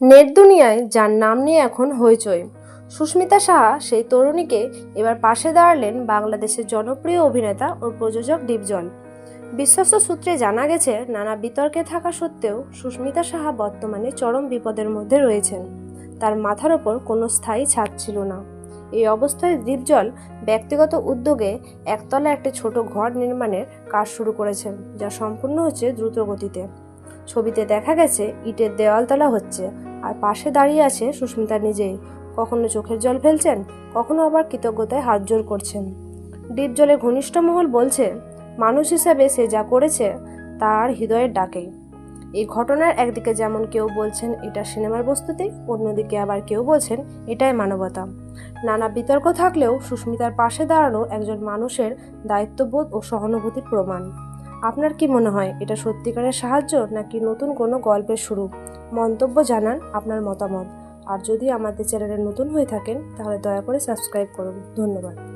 Net দুনিয়ায় যার নাম নিয়ে এখন হইচই। সুস্মিতা সাহা, সেই তরুণীকে এবার পাশে দাঁড়ালেন বাংলাদেশের জনপ্রিয় অভিনেতা ও প্রযোজক ডিপজল বিশ্বস্ত সূত্রে জানা গেছে, নানা বিতর্কে থাকা সত্ত্বেও সুস্মিতা সাহা বর্তমানে চরম বিপদের মধ্যে রয়েছেন। তার মাথার ওপর কোনো স্থায়ী ছাদ ছিল না। এই অবস্থায় দীপজল ব্যক্তিগত উদ্যোগে একতলা একটি ছোট ঘর নির্মাণের কাজ শুরু করেছেন, যা সম্পূর্ণ হচ্ছে দ্রুত গতিতে ছবিতে দেখা গেছে, ইটের দেওয়াল তোলা হচ্ছে আর পাশে দাঁড়িয়ে আছে সুস্মিতা নিজেই। কখনো চোখের জল ফেলছেন, কখনো আবার কৃতজ্ঞতায় হাত জোর করছেন। ডিপ জলের ঘনিষ্ঠ মহল বলছে, মানুষ হিসাবে সে যা করেছে, তার হৃদয়ের ডাকেই এই ঘটনার একদিকে যেমন কেউ বলছেন, এটা সিনেমার বস্তুতে, অন্যদিকে আবার কেউ বলছেন, এটাই মানবতা। নানা বিতর্ক থাকলেও সুস্মিতার পাশে দাঁড়ানো একজন মানুষের দায়িত্ববোধ ও সহানুভূতির প্রমাণ। আপনার কি মনে হয়, এটা সত্যিকারের সাহায্য নাকি নতুন কোনো গল্পের শুরু? মন্তব্য জানান আপনার মতামত। আর যদি আমাদের চ্যানেলে নতুন হয়ে থাকেন, তাহলে দয়া করে সাবস্ক্রাইব করুন। ধন্যবাদ।